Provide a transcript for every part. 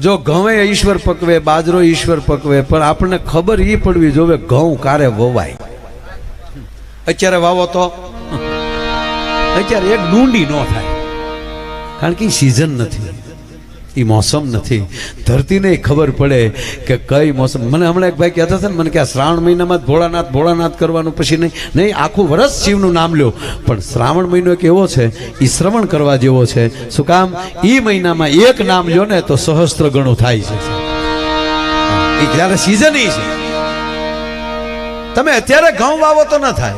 જો ઘઉં ઈશ્વર પકવે, બાજરો ઈશ્વર પકવે, પણ આપણને ખબર એ પડવી જોવે ઘઉં કારે વવાય. અત્યારે વાવો તો? અત્યારે એક ડુંડી ન થાય. કારણ કે સિઝન નથી. એ મોસમ નથી. ધરતીને ખબર પડે કે કઈ મોસમ. મને હમણાં એક ભાઈ કહેતા હતા ને, મને કે આ શ્રાવણ મહિનામાં ભોળાનાથ ભોળાનાથ કરવાનું પછી નહીં. નહીં, આખું વર્ષ શિવનું નામ લ્યો. પણ શ્રાવણ મહિનો એક એવો છે એ શ્રવણ કરવા જેવો છે. શું કામ? એ મહિનામાં એક નામ લ્યો ને તો સહસ્ત્ર ગણું થાય છે. એ જ્યારે સિઝન એ છે. તમે અત્યારે ઘઉં વાવો તો ન થાય.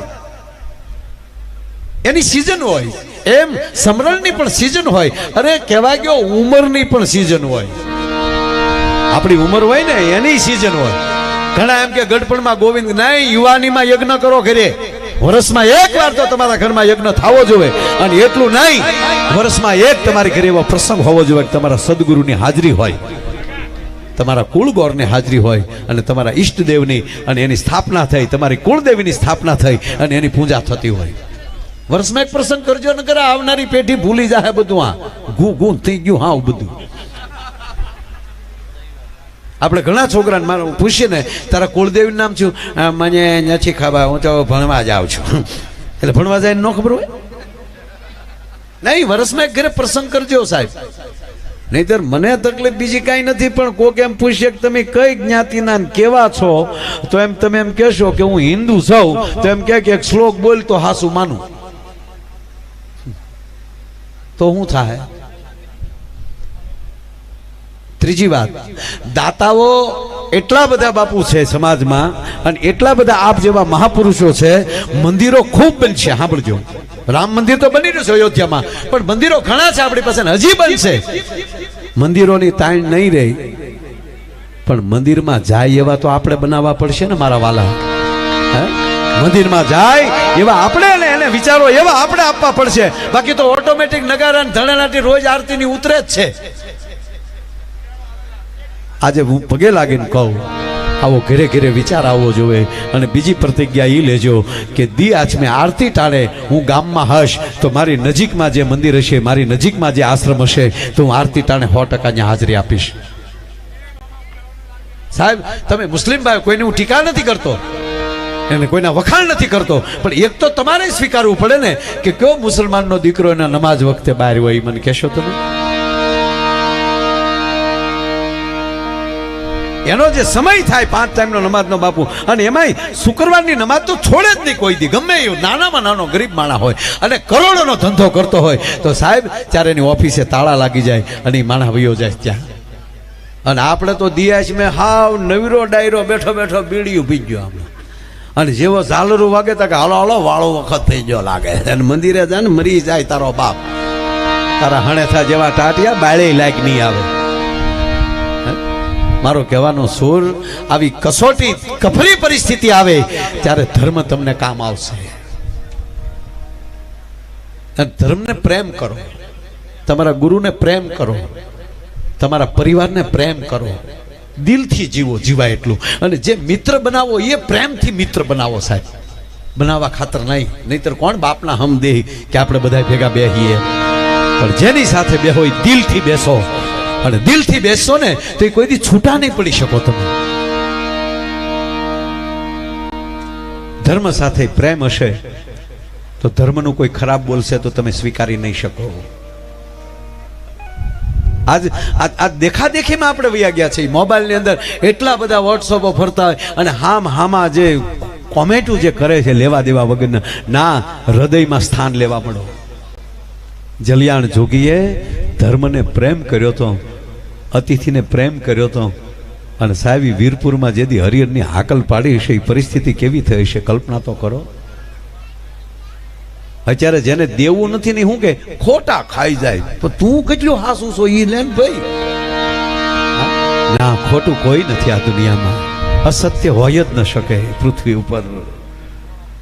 એની સિઝન હોય. એમ, સમરણની પણ સિઝન હોય. અરે, કહેવાય ગયો, ઉંમરની પણ સિઝન હોય. આપણી ઉંમર હોય ને, એની સિઝન હોય. ઘણા એમ કે ગઢપણમાં ગોવિંદ, નહીં, યુવાનીમાં યજ્ઞ કરો ઘરે. વર્ષમાં એક વાર તો તમારા ઘરમાં યજ્ઞ થવો જોઈએ અને એટલું નહીં, વર્ષમાં એક તમારી ઘરે એવો પ્રસંગ હોવો જોઈએ તમારા સદગુરુની હાજરી હોય. તમારા કુળગોરની હાજરી હોય અને તમારા ઈષ્ટદેવની અને એની સ્થાપના થઈ. તમારી કુળદેવીની સ્થાપના થઈ અને એની પૂજા થતી હોય. વર્ષમાં એક પ્રસંગ કરજો ને કરે આવનારી પેઢી ભૂલી જાય બધું આ. ગુ ગુ થઈ ગયું હા બધું. આપણે ઘણા છોકરાને મારે પૂછીએ ને તારા કુળદેવી નામ છું "આ, મને નથી ખબર હું તો ભણવા જ આવું છું. એટલે ભણવા જાય ન ખબર હોય? નહીં વર્ષમાં એક ઘરે પ્રસંગ કરજો સાહેબ. નહીતર મને તકલીફ બીજી કાંઈ નથી પણ કોક એમ પૂછે કે તમે કઈ જ્ઞાતિના કેવા છો? તો એમ તમે એમ કહેશો કે હું હિન્દુ છું. તો એમ કહે કે એક શ્લોક બોલ તો હાસુ માનું. તો શું થાય? ત્રીજી વાત, દાતાઓ એટલા બધા બાપુ છે સમાજમાં અને એટલા બધા આપ જેવા મહાપુરુષો છે, મંદિરો ખૂબ બનશે સાંભળજો. રામ મંદિર તો બની રહ્યું છે અયોધ્યામાં, પણ મંદિરો ઘણા છે આપણી પાસે હજી બનશે મંદિરોની તાણ નહીં રહી, પણ મંદિરમાં જાય એવા તો આપણે બનાવવા પડશે ને મારા વાલા. મંદિરમાં જાય એવા આપણે ને એને વિચારો એવા આપણે આપવા પડશે. બાકી તો ઓટોમેટિક નગારા ધણાનાટી રોજ આરતીની ઉતરે જ છે. આજે હું પગે લાગીને કહું, આવો ઘરે ઘરે વિચાર આવવો જોઈએ અને બીજી પ્રતિજ્ઞા એ લેજો કે દી આચમે આરતી ટાળે, હું ગામમાં હશ, તો મારી નજીકમાં જે મંદિર હશે, મારી નજીકમાં જે આશ્રમ હશે, તો હું આરતી ટાણે સો ટકાની હાજરી આપીશ. સાહેબ, તમે મુસ્લિમ ભાઈ કોઈને હું ટીકા નથી કરતો? એને કોઈના વખાણ નથી કરતો. પણ એક તો તમારે સ્વીકારવું પડે ને કે કયો મુસલમાનનો દીકરો એના નમાઝ વખતે બહાર હોય, મને કહેશો તમે? એનો જે સમય થાય, પાંચ ટાઈમનો નમાજનો બાપુ, અને એમાંય શુક્રવારની નમાજ તો છોડે જ નહીં કોઈ દી. ગમે એવું નાનામાં નાનો ગરીબ માણા હોય અને કરોડોનો ધંધો કરતો હોય, તો સાહેબ, ત્યારે એની ઓફિસે તાળા લાગી જાય અને એ માણા વયો જાય ત્યાં. અને આપણે તો દિયાશ મેં હાવ નવીરો ડાયરો બેઠો બેઠો બીડી ઊભી ગયો આપણે અને જેવો ઝાલરું વાગે તો કે હાલો હાલો, વાળો વખત થઈ ગયો લાગે. અને મંદિરે જાય ને મરી જાય તારો બાપ. તારા હણેથા જેવા ટાટિયા બાળે લાયક નહીં આવે? મારો કહેવાનો સુર, આવી કસોટી, કફરી પરિસ્થિતિ આવે ત્યારે ધર્મ તમને કામ આવશે. ધર્મને પ્રેમ કરો. તમારા ગુરુને પ્રેમ કરો. તમારા પરિવારને પ્રેમ કરો. દિલથી જીવો, જીવાય એટલું. અને જે મિત્ર બનાવો, એ પ્રેમથી મિત્ર બનાવો સાહેબ. બનાવવા ખાતર નહીં. નહીતર કોણ બાપના હમ દે કે આપણે બધા ભેગા બેહીએ? પણ જેની સાથે બેહો એ દિલથી બેસો. અને દિલથી બેસો ને, તો એ કોઈ દી છૂટા નહીં પડી શકો તમે. ધર્મ સાથે પ્રેમ હશે, તો ધર્મનું કોઈ ખરાબ બોલશે તો તમે સ્વીકારી નહીં શકો. આજ આ આ દેખાદેખીમાં આપણે વૈયા ગયા છીએ. મોબાઈલની અંદર એટલા બધા વોટ્સઅપો ફરતા હોય અને હામ હામાં જે કોમેન્ટો જે કરે છે લેવા દેવા વગરના, ના, હૃદયમાં સ્થાન લેવા મળો જલિયાણ જોગીએ ધર્મને પ્રેમ કર્યો તો, અતિથિને પ્રેમ કર્યો તો, અને સાહેબ વીરપુરમાં જેથી હરિહરની હાકલ પાડી હશે એ પરિસ્થિતિ કેવી થઈ હશે કલ્પના તો કરો. અત્યારે જેને દેવું નથી ને શું કે, ખોટા ખાઈ જાય. તો તું કેટલું હાસુ છો ઈ લેન ભાઈ. ના, ખોટું કોઈ નથી આ દુનિયામાં. અસત્ય હોય જ ન શકે પૃથ્વી ઉપર.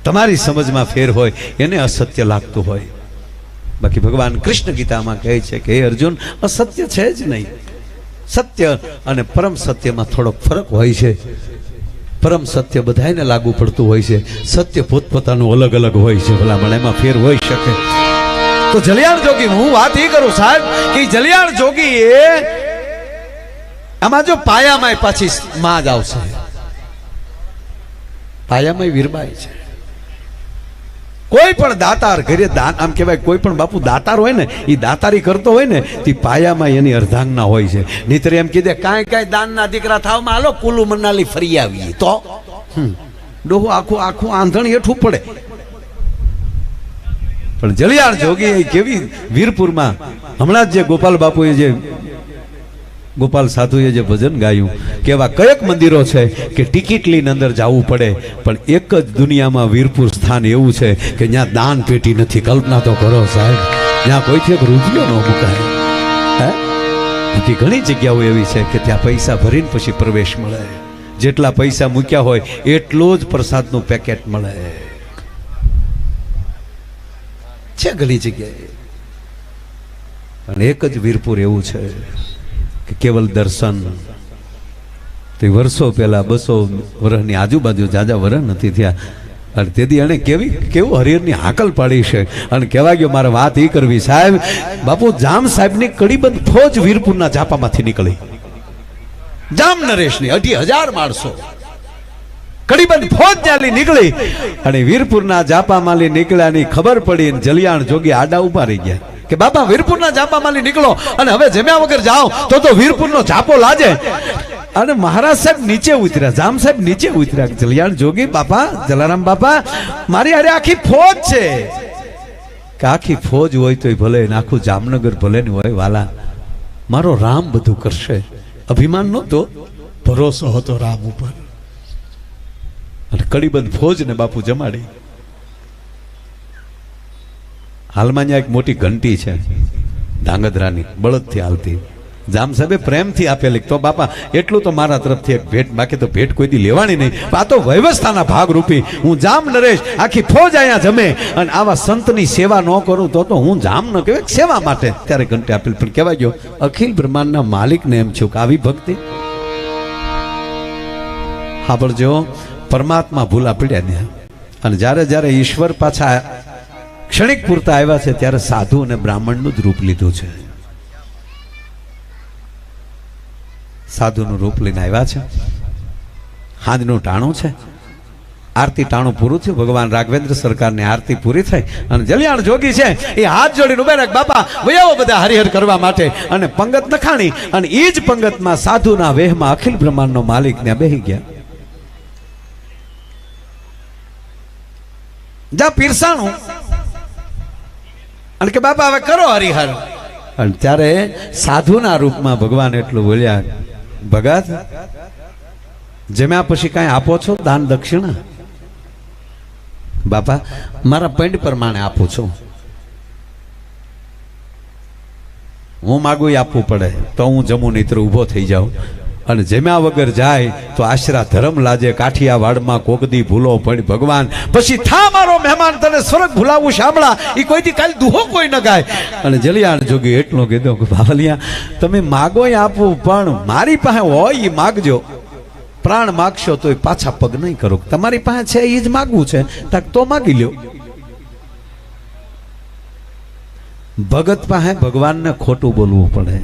તમારી સમજમાં ફેર હોય, એને અસત્ય લાગતું હોય. બાકી ભગવાન કૃષ્ણ ગીતામાં કહે છે કે, હે અર્જુન, અસત્ય છે જ નહીં. સત્ય અને પરમ સત્યમાં થોડોક ફરક હોય છે. પરમ સત્ય બધાને લાગુ પડતું હોય છે. સત્ય પોતપોતાનું અલગ અલગ હોય છે. ભલામણ, એમાં ફેર હોઈ શકે. તો જલિયાણ જોગી, હું વાત એ કરું સાહેબ, કે જલિયાણ જોગી એ આમાં જો પાયામાં પાછી માં જ આવશે. પાયામાં વીરબાઈ છે. કોઈ પણ દાતાર ઘરે દાન, આમ કહેવાય, કોઈ પણ બાપુ દાતાર હોય ને એ દાતારી કરતો હોય ને, તે પાયામાં એની અર્ધાંગના હોય છે. નીતરે એમ કીધે, કાંઈ કાંઈ દાનના દીકરા થાવમાં હાલો, કુલુ મનાલી ફરી આવીએ. તો. ડોહો આખું આખું આંધણ હેઠું પડે. પણ જલિયાળ જોગી કેવી વીરપુરમાં, હમણાં જ જે ગોપાલ બાપુએ જે ગોપાલ સાધુએ જે ભજન ગાયું કે એવા કયેક મંદિરો છે કે ટિકિટ લઈને અંદર જવું પડે, પણ એક જ દુનિયામાં વીરપુર સ્થાન એવું છે કે જ્યાં દાન પેટી નથી. કલ્પના તો કરો સાહેબ, જ્યાં કોઈથી એક રૂપિયો ન મુકાય. હે? બાકી ઘણી જગ્યાઓ એવી છે કે ત્યાં પૈસા ભરીને પછી પ્રવેશ મળે. જેટલા પૈસા મૂક્યા હોય, એટલો જ પ્રસાદનું પેકેટ મળે. છે ઘણી જગ્યાએ. અને એક જ વીરપુર એવું છે કે કેવલ દર્શન. તે વર્ષો પહેલા બસો વર્ષની આજુબાજુ જાજા વર્ષ નથી થયા. અને તેથી એણે કેવી કેવું હરિહરની હાકલ પાડી છે. અને કહેવા ગયો, મારે વાત એ કરવી, સાહેબ. બાપુ, જામ સાહેબની કડીબંધ ફોજ વીરપુરના જાપામાંથી નીકળી. જામ નરેશની અઢી હજાર માણસો. કડીબંધ ફોજ ત્યાંથી નીકળી. અને વીરપુરના જાપામાંથી નીકળ્યાની ખબર પડી અને જલિયાણ જોગી આડા ઊભા રહી ગયા. કે બાપા વીરપુરના જાપામાલી નીકળો અને હવે જમ્યા વગર જાઓ તો તો વીરપુરનો જાપો લાજે. અને મહારાજ સાહેબ નીચે ઉતર્યા, જામ સાહેબ નીચે ઉતર્યા જલિયાણ જોગી બાપા, જલારામ બાપા, મારી અરે આખી ફોજ છે. કે આખી ફોજ હોય તોય ભલે આખું જામનગર ભલે ને હોય વાલા, મારો રામ બધું કરશે. અભિમાન નહોતો, ભરોસો હતો રામ ઉપર. અને કડીબંધ ફોજ ને બાપુ જમાડી. હાલમાં ત્યાં એક મોટી ઘંટી છે. ધાંગધ્રાની બળદથી હાલતી. જામ સાહેબે પ્રેમથી આપેલી તો બાપા, એટલું તો મારા તરફથી એક ભેટ, બાકી તો ભેટ કોઈ દી લેવાની નહીં. આ તો વ્યવસ્થાના ભાગરૂપી. હું જામ નરેશ, આખી ફોજ અહીંયા જમે. અને આવા સંતની સેવા ન કરું તો તો હું જામ ન કહેવાય સેવા માટે ત્યારે ઘંટી આપેલી. પણ કહેવાય ગયો, અખિલ બ્રહ્માંડના માલિકને એમ છું કે આવી ભક્તિ. સાંભળજો પરમાત્મા ભૂલા પડ્યા અને જ્યારે જ્યારે ઈશ્વર પાછા ક્ષણિક પૂરતા આવ્યા છે ત્યારે સાધુ અને બ્રાહ્મણનું જ રૂપ લીધું છે. સાધુનું રૂપ લઈને આવ્યા છે. હાંજનું ટાણું છે. આરતી ટાણું પૂરું થયું. ભગવાન રાઘવેન્દ્ર સરકારની આરતી પૂરી થઈ અને જલિયાણ જોગી છે. એ હાથ જોડીને ઊભા રાખ, બાપા વયાવો બધા હરિહર કરવા માટે. અને પંગત નખાણી અને એ જ પંગતમાં સાધુના વેહમાં અખિલ બ્રહ્માંડનો માલિક ને બેહી ગયા. જા પીરસાણું. અને કે બાપા, હવે કરો હરિહર. અને ત્યારે સાધુના રૂપમાં ભગવાન એટલું બોલ્યા, ભગત, જમ્યા પછી કાંઈ આપો છો દાન દક્ષિણા? બાપા, મારા પંડ પ્રમાણે આપું છું. હું માગું આપવું પડે, તો હું જમું નહીતર ઊભો થઈ જાઉં. અને જમ્યા વગર જાય તો આશરા ધર્મ લાજે કાઠિયાવાડમાં કોકદી ભૂલો પણ ભગવાન, પછી થા મારો મહેમાન, તને સ્વર્ગ ભૂલાવું સાંભળા. એ કોઈથી કાલ દુહો કોઈ ન ગાય. અને જલિયાણ જોગી એટલું કીધો કે, બાવલિયા, તમે માગો એ આપવું પણ મારી પાસે હોય એ માગજો. પ્રાણ માગશો તો પાછા પગ નહીં કરો. તમારી પાસે છે એ જ માગવું છે. તક તો માગી લ્યો. ભગત પાસે ભગવાનને ખોટું બોલવું પડે.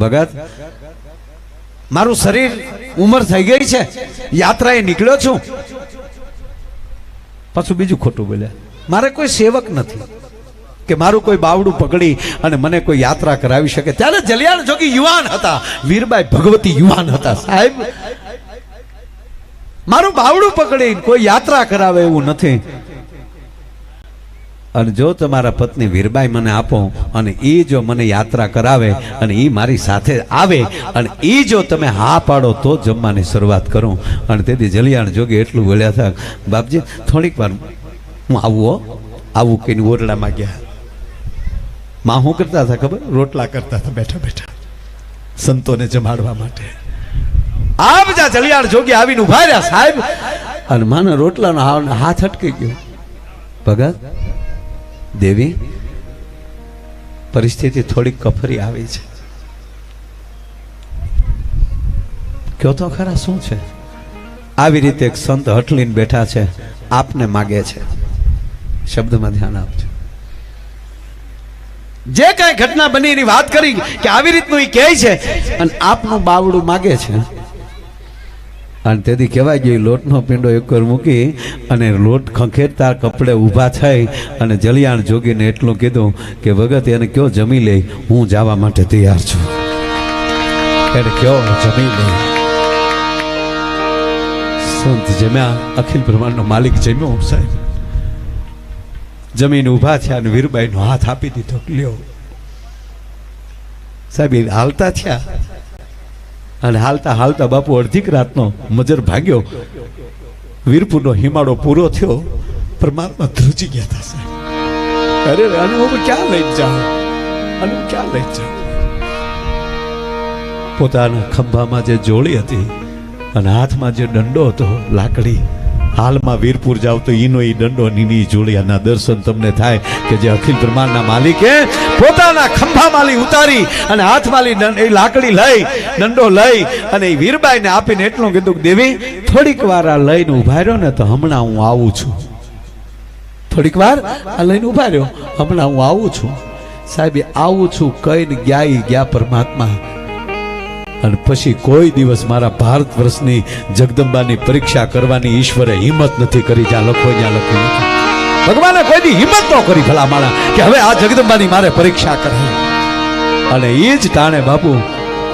ભગત, મારું શરીર ઉંમર થઈ ગઈ છે, યાત્રાએ નીકળ્યો છું. પાછું બીજું ખોટું બોલ્યા. મારે કોઈ સેવક નથી કે મારું કોઈ બાવડું પકડી અને મને કોઈ યાત્રા કરાવી શકે. ત્યારે જલિયાણ જોગી યુવાન હતા, વીરબાઈ ભગવતી યુવાન હતા, સાહેબ. મારું બાવડું પકડી કોઈ યાત્રા કરાવે એવું નથી. અને જો તમારા પત્ની વીરબાઈ મને આપો અને એ જો મને યાત્રા કરાવે અને એ મારી સાથે આવે અને એ જો તમે હા પાડો તો જમવાની શરૂઆત કરું. અને તેથી જલિયાણ જોગે એટલું બોલ્યા હતા, બાપજી, થોડીક વાર હું આવું આવું કહીને ઓરડામાં ગયા માં હું કરતા હતા ખબર? રોટલા કરતા હતા, બેઠા બેઠા. સંતોને જમાડવા માટે. આ બધા જલિયાણ જોગે આવીને ઊભા રહ્યા, સાહેબ. અને માના રોટલાનો હાથ અટકી ગયો. ભગત દેવી, પરિસ્થિતિ થોડી કફરી આવી છે. કયો તો ખરા શું છે? આવી રીતે એક સંત હટલીને બેઠા છે, આપને માગે છે. શબ્દમાં ધ્યાન આપજો. જે કાંઈ ઘટના બની એની વાત કરી કે આવી રીતનું એ કહે છે, અને આપનું બાવડું માગે છે અને તેથી કહેવાય જોઈએ લોટનો પીંડો એક વાર મૂકી અને લોટ ખંખેરતા કપડે ઊભા થઈ અને જલિયાણ જોગીને એટલું કીધું કે, ભગત, એને કયો જમી લે? હું જવા માટે તૈયાર છું. એને કયો જમી લે? સંત જમ્યા, અખિલ બ્રહ્માંડનો માલિક જમ્યો સાહેબ. જમીન ઊભા થયા અને વીરબાઈનો હાથ આપી દીધો, લ્યો. સાહેબ હાલતા થયા. અને હાલતા હાલતા બાપુ અડધીક રાતનો મજર ભાગ્યો. વીરપુરનો હિમાળો પૂરો થયો. પરમાત્મા ધ્રુજી ગયા હતા સાહેબ. અરે અને હું ક્યાં લઈ જાઉં? અને ક્યાં લઈ જાઉં? પોતાના ખંભામાં જે જોડી હતી અને હાથમાં જે દંડો હતો, લાકડી હાલમાં વીરપુર જાવ તો ઈનો ઈ દંડો નીની જોડિયાના દર્શન તમને થાય કે જે અખિલ બ્રહ્માંડના માલિકે પોતાના ખંભામાંથી ઉતારી અને હાથમાંથી દંડ- એ લાકડી લઈ, દંડો લઈ અને એ વીરબાઈને આપીને એટલું કીધું દેવી, થોડીક વાર આ લઈને ઊભા રહ્યો ને તો હમણાં હું આવું છું. થોડીક વાર આ લઈને ઊભા રહ્યો, હમણાં હું આવું છું. સાહેબ, આવું છું કહીને ગયા ગયા પરમાત્મા. અને પછી કોઈ દિવસ મારા ભારત વર્ષની જગદંબાની પરીક્ષા કરવાની ઈશ્વરે હિંમત નથી કરી. જ્યાં લખો જ્યાં લખ્યું ભગવાને કોઈની હિંમત ન કરી ભલા માણા, કે હવે આ જગદંબાની મારે પરીક્ષા કરી અને એ જ ટાણે બાપુ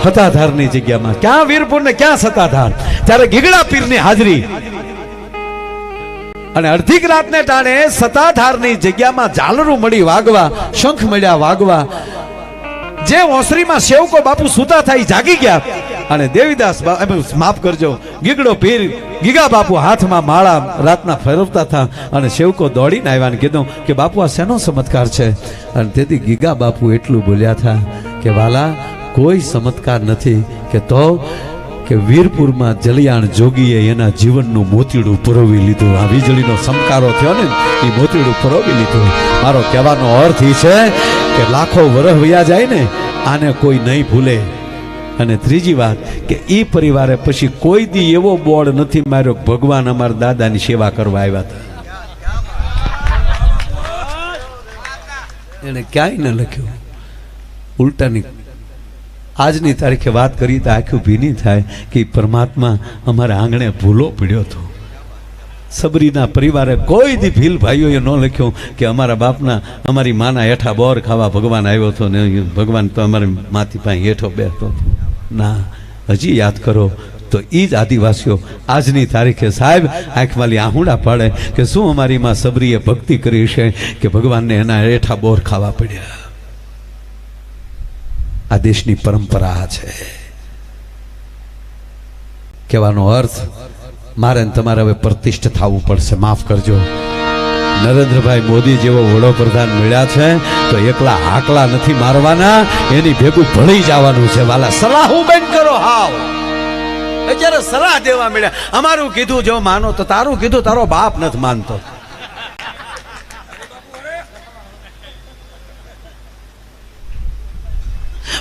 હતાધારની જગ્યામાં. ક્યાં વીરપુર ને ક્યાં સતાધાર? ત્યારે ગીગડા પીરની હાજરી. અને અડધીક રાતને ટાણે સતાધારની જગ્યામાં ઝાલરું મળી વાગવા, શંખ મળ્યા વાગવા જે ઓસરીમાં સેવકો બાપુ સુતા થાય જાગી ગયા. અને દેવીદાસ માફ કરજો. ગીગડો પીર, ગીગા બાપુ હાથમાં માળા રાતના ફેરવતા હતા અને સેવકો દોડીને આવ્યા ને કીધું કે બાપુ, આ શેનો ચમત્કાર છે? અને તેથી ગીગા બાપુ એટલું બોલ્યા હતા કે, વાલા, કોઈ ચમત્કાર નથી કે તો કે વીરપુરમાં જલિયાણ જોગીએ એના જીવનનું મોતીડું પરોવી લીધું. આ વીજળીનો સમકારો થયો ને, એ મોતીડું પરોવી લીધું. મારો કહેવાનો અર્થ એ છે કે લાખો વરહ વયા જાય ને, આને કોઈ નહીં ભૂલે. અને ત્રીજી વાત કે એ પરિવારે પછી કોઈ દી એવો બોર્ડ નથી માર્યો ભગવાન અમારા દાદાની સેવા કરવા આવ્યા હતા. એણે ક્યાંય ન લખ્યું. ઉલટાની આજની તારીખે વાત કરીએ તો આખું ભીની થાય કે પરમાત્મા અમારા આંગણે ભૂલો પડ્યો હતો. સબરીના પરિવારે કોઈ દી ભીલ ભાઈઓએ ન લખ્યું કે અમારા બાપના, અમારી માના હેઠા બોર ખાવા ભગવાન આવ્યો હતો ને ભગવાન તો અમારી માથી પાસે હેઠો બેઠો ના, હજી યાદ કરો તો એ જ આદિવાસીઓ આજની તારીખે સાહેબ આંખવાલી આહુડા પાડે કે શું અમારી માં સબરીએ ભક્તિ કરી છે કે ભગવાનને એના હેઠા બોર ખાવા પડ્યા. આ દેશની પરંપરા છે. કહેવાનો અર્થ, મારે તમારે હવે પ્રતિષ્ઠ થવું પડશે. માફ કરજો. નરેન્દ્રભાઈ મોદી જેવો વડોપ્રધાન મળ્યા છે, તો એકલા હાકલા નથી મારવાના, એની ભેગું ભળી જવાનું છે. વાલા, સલાહ હું બંધ કરો હાવ. જ્યારે સલાહ દેવા મળ્યા, અમારું કીધું, જો માનો તો તારું કીધું, તારો બાપ નથી માનતો.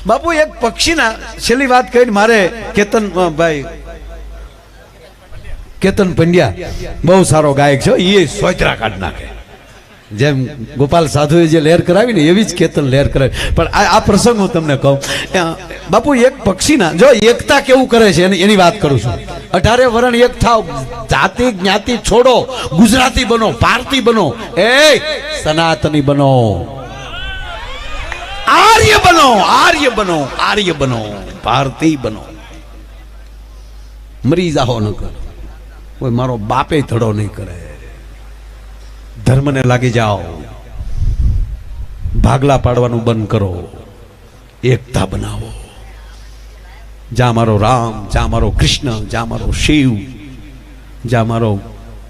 બાપુ, એક પક્ષીના છેલ્લી વાત કહીને મારે કેતન ભાઈ, કેતન પંડ્યા, બહુ સારો ગાયક છે એ સોચરા કાઢ નાખે. જેમ ગોપાલ સાધુએ જે લહેર કરાવી ને, એવી જ કેતન લહેર કરાવી. પણ આ પ્રસંગ હું તમને કહું બાપુ, એક પક્ષીના, જો એકતા કેવું કરે છે એની વાત કરું છું. અઢારે વરણ એક થાવ, જાતિ જ્ઞાતિ છોડો, ગુજરાતી બનો, ભારતી બનો, એ સનાતની બનો. આર્ય બનો આર્ય બનો આર્ય બનો ભારતી બનો. મરી જાહો ન કરો. કોઈ મારો બાપે ધડો નહીં કરે. ધર્મને લાગી જાઓ. ભાગલા પાડવાનું બંધ કરો. એકતા બનાવો. જ્યાં મારો રામ, જ્યાં મારો કૃષ્ણ, જ્યાં મારો શિવ, જ્યાં મારો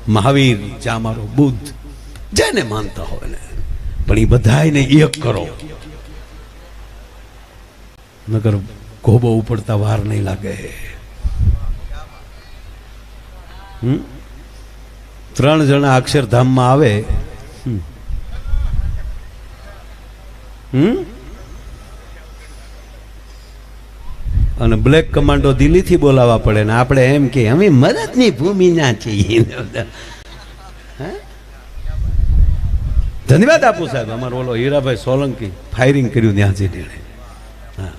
મહાવીર, જ્યાં મારો બુદ્ધ, જેને માનતા હોય ને. પણ એ બધાને એક કરો. નગર ઘોબો ઉપડતા વાર નહીં લાગે? ત્રણ જણા અક્ષરધામમાં આવે? અને બ્લેક કમાન્ડો દિલ્હીથી બોલાવવા પડે ને આપણે એમ કે અમે મદદની ભૂમિ ના છીએ? ધન્યવાદ આપું સાહેબ અમારો ઓલો હીરાભાઈ સોલંકી ફાયરિંગ કર્યું ત્યાંથી તેણે હા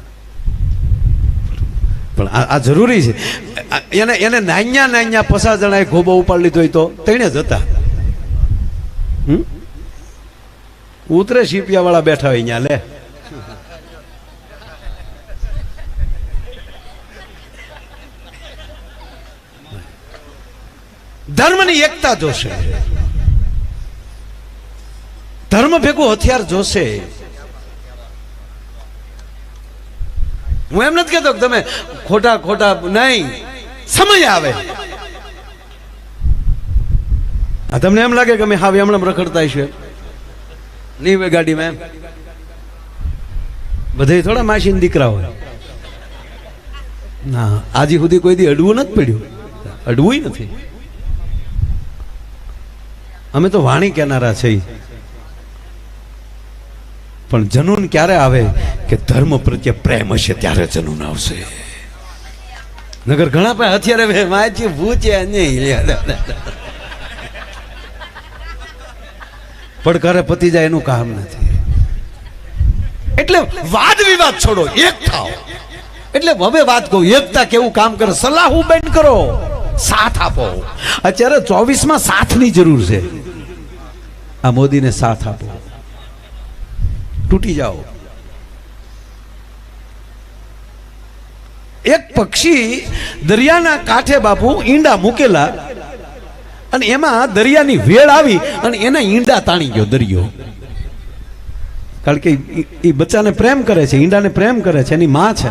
પણ આ જરૂરી છે. એને એને નાન્યા નાન્યા પચાસ જણાએ ખોબો ઉપાડી લીધો હોય તો તેણે જ હતા. ઉતરે શીપિયા વાળા બેઠા હોય અહીંયા લે. ધર્મની એકતા જોશે. ધર્મ ભેગું હથિયાર જોશે. હું એમ નથી કહેતો તમે ખોટા ખોટા નહીં, સમય આવે. આ તમને એમ લાગે કે અમે હાવે હમણાં રખડતા છે નહીં હોય ગાડીમાં એમ? બધે થોડા માસીન દીકરા હોય. ના, આજે સુધી કોઈ દી અડવું નથી પડ્યું. અડવું નથી. અમે તો વાણી કેનારા છીએ. પણ જનૂન ક્યારે આવે કે ધર્મ પ્રત્યે પ્રેમ હશે ત્યારે જનૂન આવશે? નગર ઘણા પણ અત્યારે માછી ભૂચે નહીં. પડકારે પતી જાય એનું કામ નથી. એટલે વાદ વિવાદ છોડો, એક થાઓ એટલે હવે વાત કહું, એકતા કેવું કામ કરે? સલાહ બેન કરો, સાથ આપો. અત્યારે ચોવીસમાં સાથની જરૂર છે. આ મોદીને સાથ આપો. તૂટી જાઓ. એક પક્ષી દરિયાના કાંઠે બાપુ ઈંડા મૂકેલા અને એમાં દરિયાની વેળ આવી અને એના ઈંડા તાણી ગયો દરિયો. કારણ કે એ બચ્ચાને પ્રેમ કરે છે, ઈંડાને પ્રેમ કરે છે, એની માં છે.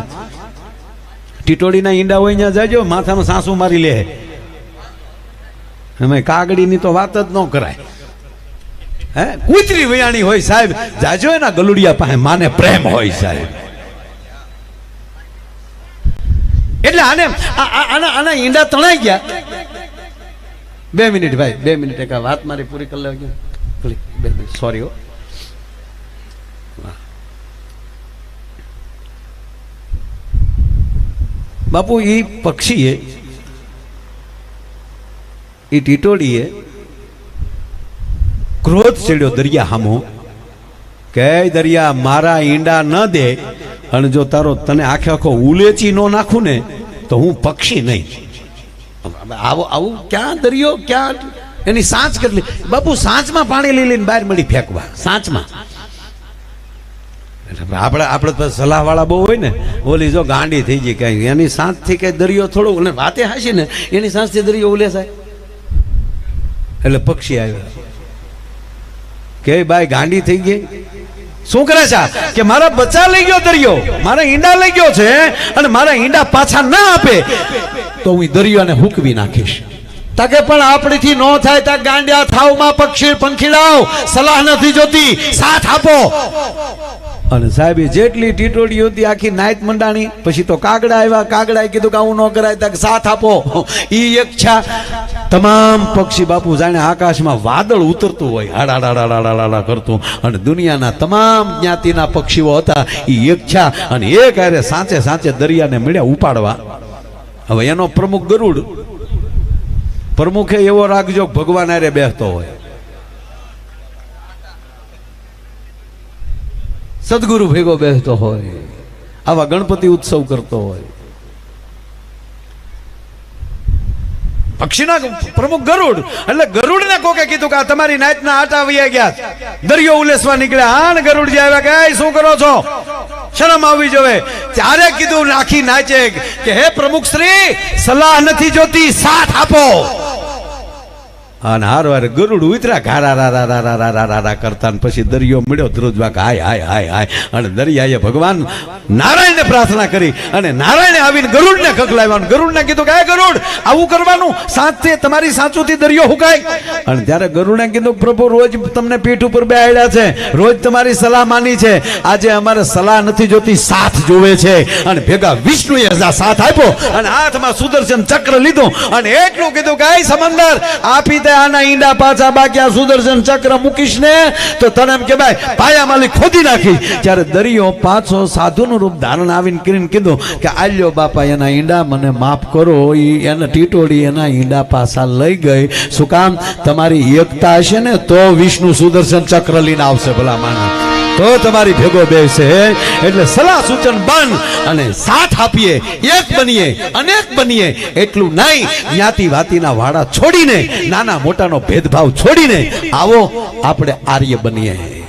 ટીટોડીના ઈંડા હોય ત્યાં જાજો, માથામાં સાસુ મારી લે. એમાં કાગડીની તો વાત જ ન કરાય. હે? કૂતરી વયાણી હોય સાહેબ, જાજો એના ગલુડિયા પાસે માને પ્રેમ હોય સાહેબ. એટલે આને આના આના ઈંડા તણાઈ ગયા. બે મિનિટ ભાઈ, બે મિનિટ એક વાત મારી પૂરી કરી પ્લીઝ બે મિનિટ સોરી હો. બાપુ એ પક્ષીએ એ ટીટોડીએ ક્રોધ ચડ્યો દરિયા હામો. કે દરિયા, મારા ઈંડા ન દે, અને જો તારો તને આખે આખો ઉલેચી ન નાખું ને, તો હું પક્ષી નહીં. આવો, આવું, ક્યાં દરિયો, ક્યાં એની સાંચ કેટલી? બાપુ સાંચમાં પાણી લઈ લઈને બહાર મળી ફેંકવા સાંચમાં આપણે આપણે તો સલાહ વાળા બહુ હોય ને, ઓલી જો ગાંડી થઈ ગઈ કઈ, એની સાંજથી કઈ દરિયો થોડો વાતે હાશે ને, એની સાંજથી દરિયો ઉલે સાહેબ એટલે પક્ષી આવ્યો. કે ભાઈ, ગાંડી થઈ ગઈ. શું કરે છે કે મારા બચ્ચા લઈ ગયો દરિયો, મારા ઈંડા લઈ ગયો છે અને મારા ઈંડા પાછા ના આપે. તો હું દરિયાને હુકવી નાખીશ. તાકે પણ આપણીથી નો થાય તા ગાંડિયા થાવમાં પક્ષી પંખીડાઓ, સલાહ નથી જોતી, સાથ આપો. અને સાહેબ જેટલી ટીટોડી હતી, આખી નાયત મંડાણી, પછી તો કાગડા આવ્યા કાગડાએ કીધું કે આવું ન કરાય, તાકે સાથ આપો. ઈ એક તમામ પક્ષી બાપુ જાણે આકાશમાં વાદળ ઉતરતું હોય હાડાડાડાડાડાડા કરતું. અને દુનિયાના તમામ જ્ઞાતિના પક્ષીઓ હતા એ એક છે અને એક હારે સાચે સાચે દરિયાને મળ્યા ઉપાડવા. હવે એનો પ્રમુખ ગરુડ, પ્રમુખે એવો રાખજો ભગવાન આરે બેસતો હોય. સદગુરુ ભેગો બેસતો હોય, આવા ગણપતિ ઉત્સવ કરતો હોય. પક્ષીના પ્રમુખ ગરુડ. એટલે ગરુડ ને કોકે કીધું કે આ તમારી નાચના આટા વૈયા ગયા. દરિયો ઉલેસવા નીકળ્યા. આણ ગરુડ જે આવ્યા કે શું કરો છો? શરમ આવવી જોવે. ત્યારે કીધું નાખી નાચે કે, હે પ્રમુખ શ્રી, સલાહ નથી જોતી, સાથ આપો. અને હાર વાર ગરુડ ઉતરા ઘારા રા રા રા રા કરતા પછી દરિયો મળ્યો ધ્રુજવા હાય હાય હાય હાય. અને દરિયાએ ભગવાન નારાયણને પ્રાર્થના કરી અને નારાયણે આવીને ગરુડને ખકલાવ્યા અને ગરુડને કીધું કે ગરુડ, આવું કરવાનું? સાચે તમારી સાચુથી દરિયો હુકાય. અને ત્યારે ગરુડે કીધું, પ્રભુ, રોજ તમને પીઠ ઉપર બેહાડ્યા છે. રોજ તમારી સલાહ માની છે. આજે અમારે સલાહ નથી જોતી, સાથ જોવે છે. અને ભેગા વિષ્ણુએ સાથ આપ્યો અને હાથમાં સુદર્શન ચક્ર લીધું અને એટલું કીધું કે, "હે સમંદર, આપી એટલે આના ઈંડા પાછા બાકી, આ સુદર્શન ચક્ર મૂકીશ ને તો તને એમ કે ભાઈ પાયા માલી ખોદી નાખી. જ્યારે દરિયો પાછો સાધુનું રૂપ ધારણ આવીને કરીને કીધું કે, આલ્યો બાપા, એના ઈંડા મને માફ કરો. એ એને ટીટોડી એના ઈંડા પાછા લઈ ગઈ. શું કામ? તમારી એકતા હશે ને, તો વિષ્ણુ સુદર્શન ચક્ર લઈને આવશે ભલા માણસ. તો તમારી ભેગો બેસે. એટલે સલાહ સૂચન બંધ અને સાથ આપીએ. એક બનીએ, અનેક બનીએ. એટલું નહીં, જ્ઞાતિ વાતીના વાડા છોડીને, નાના મોટાનો ભેદભાવ છોડીને આવો, આપણે આર્ય બનીએ.